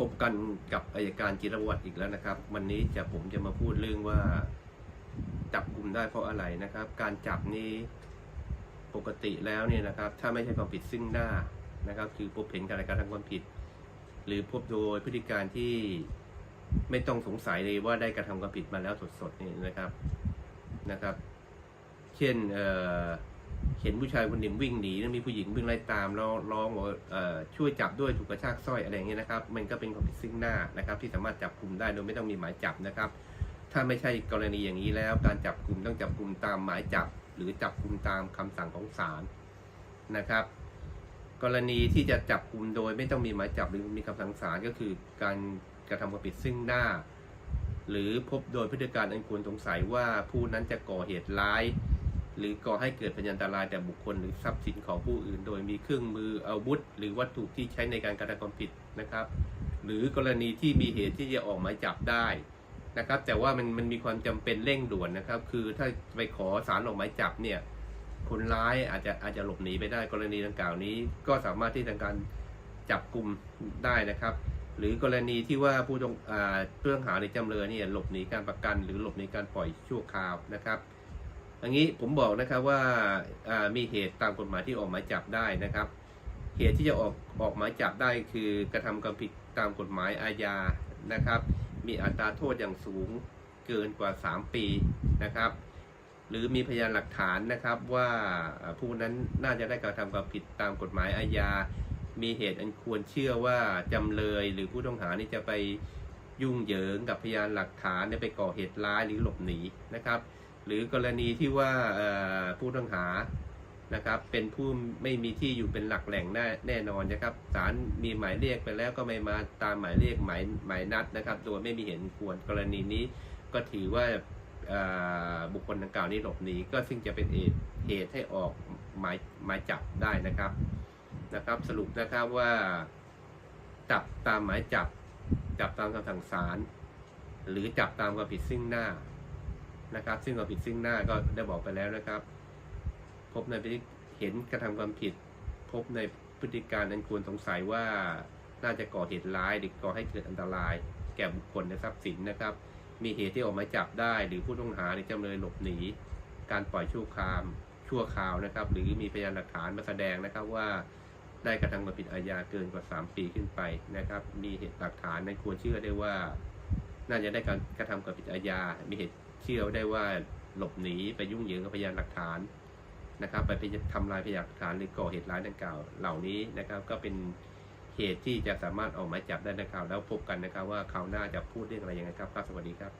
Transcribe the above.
พบกันกับอายการจิรวัตรอีกแล้วนะครับ วันนี้จะผมจะมาพูดเรื่องว่าจับกลุ่มได้เพราะอะไรนะครับ การจับนี้ปกติแล้วเนี่ยนะครับ ถ้าไม่ใช่ความผิดซึ่งหน้านะครับ คือพบเห็นการกระทำความผิด หรือพบโดยพฤติการที่ไม่ต้องสงสัยเลยว่าได้กระทำความผิดมาแล้วสดๆนี่นะครับนะครับ เช่นเอ่อ เห็นผู้ชายคนหนึ่งวิ่งหนีแล้วมีผู้หญิงวิ่งไล่ตามแล้วร้องว่าช่วยจับด้วยถูกกระชากสร้อยอะไรเงี้ยนะครับ มันก็เป็นความผิดซึ่งหน้านะครับ ที่สามารถจับกลุ่มได้โดยไม่ต้องมีหมายจับนะครับ ถ้าไม่ใช่กรณีอย่างนี้แล้ว การจับกลุ่มต้องจับกลุ่มตามหมายจับ หรือจับกลุ่มตามคำสั่งของศาลนะครับ กรณีที่จะจับกลุ่มโดยไม่ต้องมีหมายจับหรือมีคำสั่งศาลก็คือการกระทำความผิดซึ่งหน้า หรือพบโดยพฤติการอันควรสงสัยว่าผู้นั้นจะก่อเหตุร้าย หรือก่อให้เกิดพยันตรายแก่บุคคลหรือทรัพย์สินของผู้อื่น โดยมีเครื่องมืออาวุธ หรือวัตถุที่ใช้ในการกระทำความผิดนะครับ หรือกรณีที่มีเหตุที่จะออกหมายจับได้นะครับ แต่ว่ามันมันมีความจำเป็นเร่งด่วนนะครับ คือถ้าไปขอสารออกหมายจับเนี่ยคนร้ายอาจจะอาจจะหลบหนีไปได้กรณีดังกล่าวนี้ ก็สามารถที่ทางการจับกลุ่มได้นะครับ หรือกรณีที่ว่าผู้ต้องอ่าผู้ต้องหาในจำเลยเนี่ยหลบหนีการประกัน หรือหลบหนีการปล่อยชั่วคราวนะครับ อันนี้ผมบอกนะครับว่าามีเหตุตามกฎหมายที่ออกหมายจับได้นะครับ เหตุที่จะออกออกหมายจับได้คือกระทำความผิดตามกฎหมายอาญานะครับ มีอัตราโทษอย่างสูงเกินกว่า 3 ปีนะครับ หรือมีพยานหลักฐานนะครับว่าผู้นั้นน่าจะได้กระทำความผิดตามกฎหมายอาญา มีเหตุอันควรเชื่อว่าจำเลยหรือผู้ต้องหานี่จะไปยุ่งเหยิงกับพยานหลักฐานไปก่อเหตุร้ายหรือหลบหนีนะครับ หรือกรณีที่ว่าผู้ต้องหานะครับ เป็นผู้ไม่มีที่อยู่เป็นหลักแหล่งแน่แน่นอนนะครับศาลมีหมายเรียกไปแล้วก็ไม่มาตามหมายเรียกหมายหมายนัดนะครับ โดยไม่มีเหตุควรกรณีนี้ก็ถือว่าบุคคลดังกล่าวนี้หลบหนีก็ซึ่งจะเป็นเหตุเหตุให้ออกหมายหมายจับได้นะครับนะครับ สรุปนะครับว่าจับตามหมายจับ จับตามคำสั่งศาลหรือจับตามความผิดซึ่งหน้า นะครับ ซึ่งความผิดซึ่งหน้าก็ได้บอกไปแล้วนะครับ พบในพฤติเห็นกระทำความผิด พบในพฤติการอันควรสงสัยว่าน่าจะก่อเหตุร้ายหรือก่อให้เกิดอันตราย แก่บุคคลในทรัพย์สินนะครับ มีเหตุที่ออกมาจับได้ หรือผู้ต้องหาหรือจำเลยหลบหนี การปล่อยชั่วคราวชั่วคราวนะครับ หรือมีพยานหลักฐานมาแสดงนะครับว่าได้กระทำความผิดอาญาเกินกว่า 3 ปีขึ้นไปนะครับ มีเหตุหลักฐานในควรเชื่อได้ว่า น่าจะได้การกระทำความผิดอาญา มีเหตุ เชื่อได้ว่าหลบหนีไปยุ่งเหยิงกับพยานหลักฐานนะครับ ไปทำลายพยานหลักฐานหรือก่อเหตุร้ายดังกล่าวเหล่านี้นะครับ ก็เป็นเหตุที่จะสามารถออกหมายจับได้นะครับ แล้วพบกันนะครับ ว่าคราวหน้าจะพูดเรื่องอะไรยังไงครับครับสวัสดีครับ